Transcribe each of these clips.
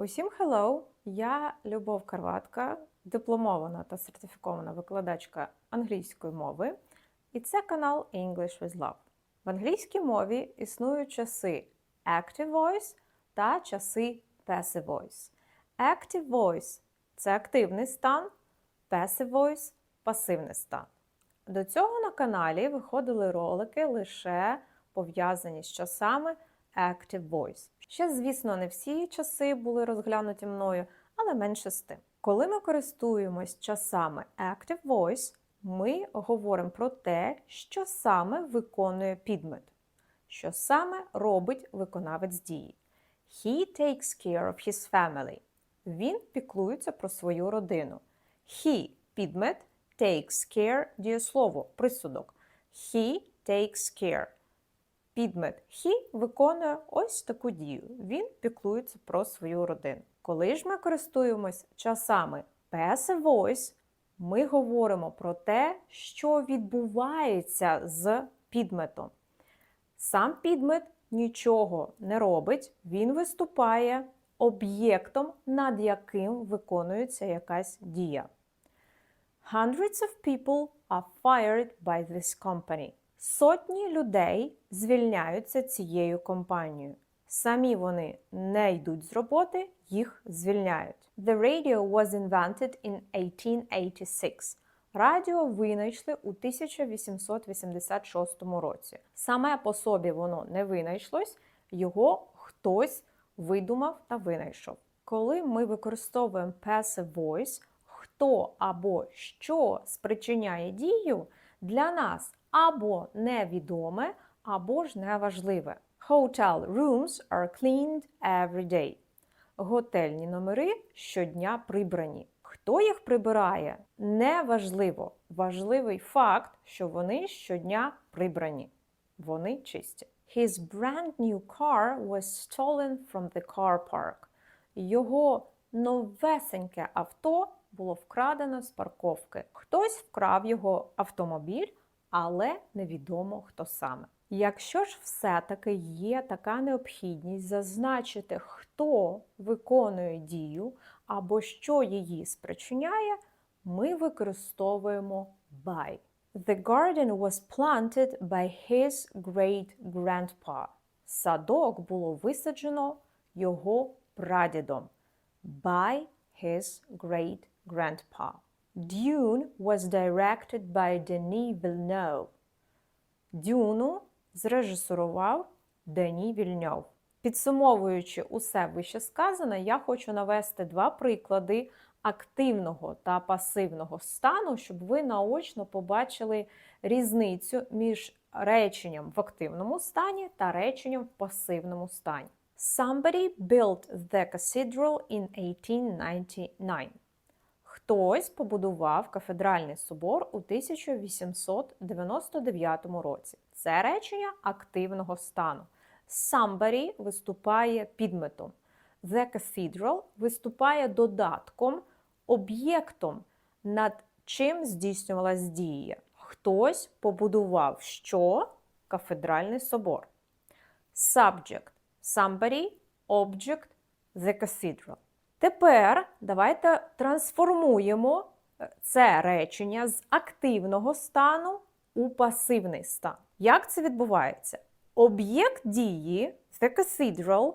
Усім hello! Я Любов Карватка, дипломована та сертифікована викладачка англійської мови, і це канал English with Love. В англійській мові існують часи Active Voice та часи Passive Voice. Active Voice це активний стан, Passive Voice пасивний стан. До цього на каналі виходили ролики лише пов'язані з часами Active Voice. Ще, звісно, не всі часи були розглянуті мною, але менше з тим. Коли ми користуємось часами Active Voice, ми говоримо про те, що саме виконує підмет, що саме робить виконавець дії. He takes care of his family. Він піклується про свою родину. He підмет takes care дієслово, присудок. He takes care. Підмет he виконує ось таку дію. Він піклується про свою родину. Коли ж ми користуємось часами passive voice, ми говоримо про те, що відбувається з підметом. Сам підмет нічого не робить, він виступає об'єктом, над яким виконується якась дія. Hundreds of people are fired by this company. Сотні людей звільняються цією компанією. Самі вони не йдуть з роботи, їх звільняють. The radio was invented in 1886. Радіо винайшли у 1886 році. Саме по собі воно не винайшлось, його хтось видумав та винайшов. Коли ми використовуємо passive voice, хто або що спричиняє дію, для нас або невідоме, або ж неважливе. Hotel rooms are cleaned every day. Готельні номери щодня прибрані. Хто їх прибирає, неважливо. Важливий факт, що вони щодня прибрані. Вони чисті. His brand new car was stolen from the car park. Його новесеньке авто було вкрадено з парковки. Хтось вкрав його автомобіль, але невідомо хто саме. Якщо ж все-таки є така необхідність зазначити, хто виконує дію або що її спричиняє, ми використовуємо by. The garden was planted by his great-grandpa. Садок було висаджено його прадідом. By his great-grandpa. Dune was directed by Denis Villeneuve. Дюну зрежисурував Дені Вільньов. Підсумовуючи усе вище сказане, я хочу навести два приклади активного та пасивного стану, щоб ви наочно побачили різницю між реченням в активному стані та реченням в пасивному стані. Somebody built the cathedral in 1899. Хтось побудував кафедральний собор у 1899 році. Це речення активного стану. Somebody виступає підметом. The cathedral виступає додатком, об'єктом, над чим здійснювалась дія. Хтось побудував що? Кафедральний собор. Subject. Somebody, object, the cathedral. Тепер давайте трансформуємо е, це речення з активного стану у пасивний стан. Як це відбувається? Об'єкт дії The Cathedral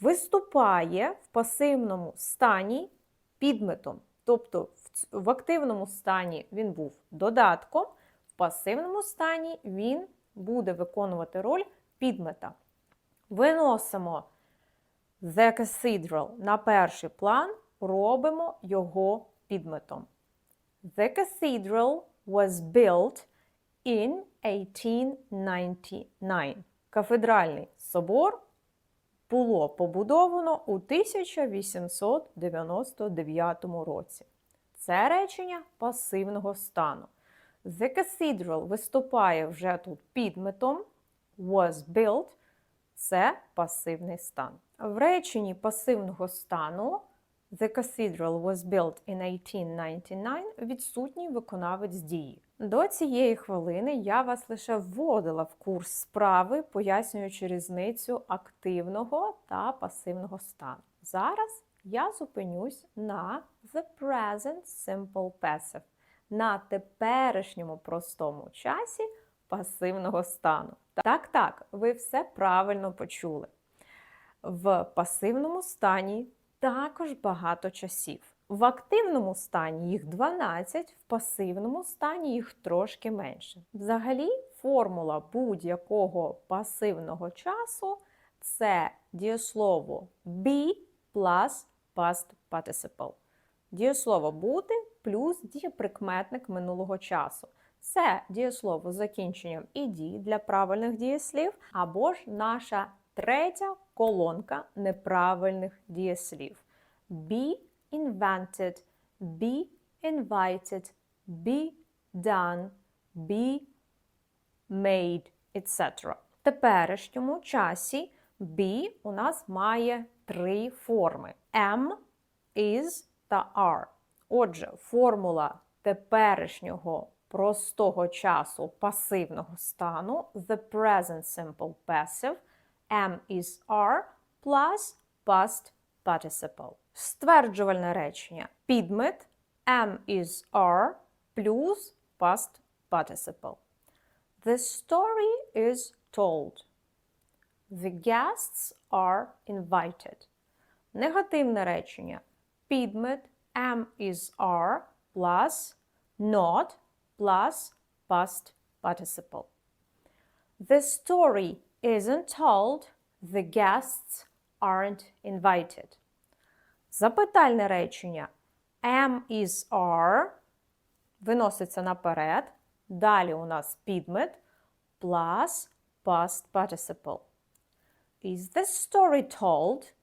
виступає в пасивному стані підметом. Тобто в активному стані він був додатком, в пасивному стані він буде виконувати роль підмета. Виносимо The Cathedral на перший план, робимо його підметом. The Cathedral was built in 1899. Кафедральний собор було побудовано у 1899 році. Це речення пасивного стану. The Cathedral виступає вже тут підметом, was built це пасивний стан. В реченні пасивного стану The Cathedral was built in 1899 відсутній виконавець дії. До цієї хвилини я вас лише вводила в курс справи, пояснюючи різницю активного та пасивного стану. Зараз я зупинюсь на the present simple passive, на теперішньому простому часі пасивного стану. Так, так, ви все правильно почули. В пасивному стані також багато часів. В активному стані їх 12, в пасивному стані їх трошки менше. Взагалі, формула будь-якого пасивного часу це дієслово be plus past participle. Дієслово бути плюс дієприкметник минулого часу. Це дієслово з закінченням «ed» для правильних дієслів, або ж наша третя колонка неправильних дієслів. Be invented, be invited, be done, be made, etc. В теперішньому часі be у нас має три форми: am, is та are. Отже, формула теперішнього простого часу пасивного стану the present simple passive am is are plus past participle. Стверджувальне речення підмет am is are плюс past participle. The story is told. The guests are invited. Негативне речення підмет am is are plus not plus past participle. The story isn't told. The guests aren't invited. Запитальне речення am is are виноситься наперед. Далі у нас підмет plus past participle. Is the story told?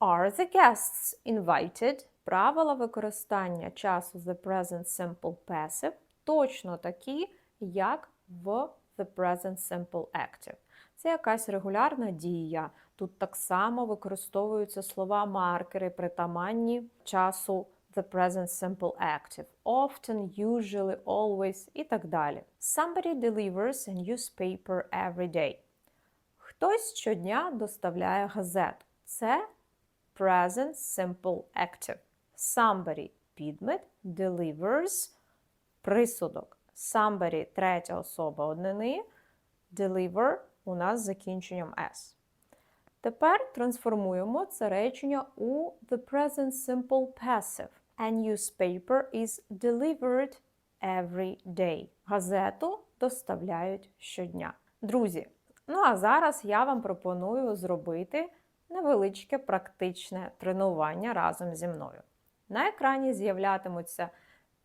Are the guests invited? Правила використання часу the present simple passive точно такі, як в the present simple active. Це якась регулярна дія. Тут так само використовуються слова маркери притаманні часу the present simple active. Often, usually, always і так далі. Somebody delivers a newspaper every day. Хтось щодня доставляє газету. Це present simple active. Somebody підмет delivers присудок. Somebody третя особа однини. Deliver у нас з закінченням S. Тепер трансформуємо це речення у the present simple passive. A newspaper is delivered every day. Газету доставляють щодня. Друзі, ну а зараз я вам пропоную зробити невеличке практичне тренування разом зі мною. На екрані з'являтимуться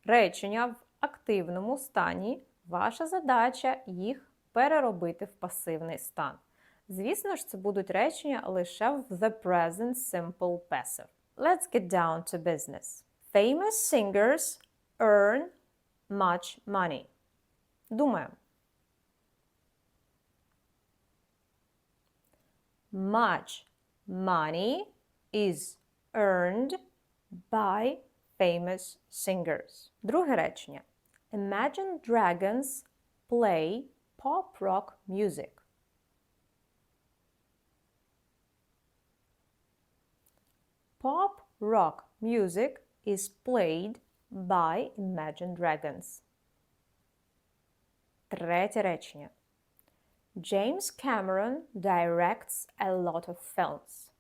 речення в активному стані. Ваша задача їх переробити в пасивний стан. Звісно ж, це будуть речення лише в the present simple passive. Let's get down to business. Famous singers earn much money. Думаємо. Much money is earned by famous singers. Друге речення. Imagine Dragons play pop rock music. Pop rock music is played by Imagine Dragons. Третє речення. James Cameron directs a lot of films.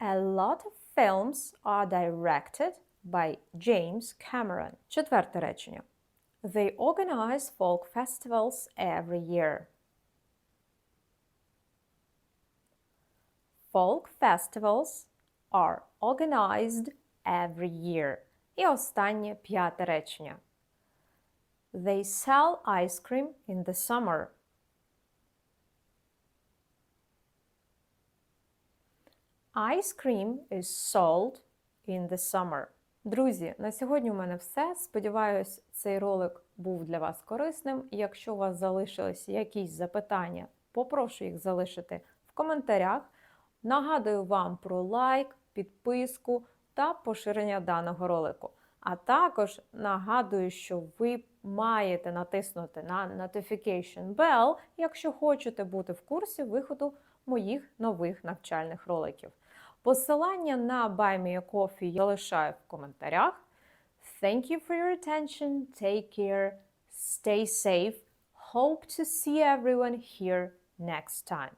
A lot of films are directed by James Cameron. Четверте речення. They organize folk festivals every year. Folk festivals are organized every year. І останнє п'яте речення. They sell ice cream in the summer. Ice cream is sold in the summer. Друзі, на сьогодні у мене все. Сподіваюсь, цей ролик був для вас корисним. Якщо у вас залишилися якісь запитання, попрошу їх залишити в коментарях. Нагадую вам про лайк, підписку та поширення даного ролику. А також нагадую, що ви маєте натиснути на Notification Bell, якщо хочете бути в курсі виходу моїх нових навчальних роликів. Посилання на Buy Me a Coffee я лишаю в коментарях. Thank you for your attention. Take care. Stay safe. Hope to see everyone here next time.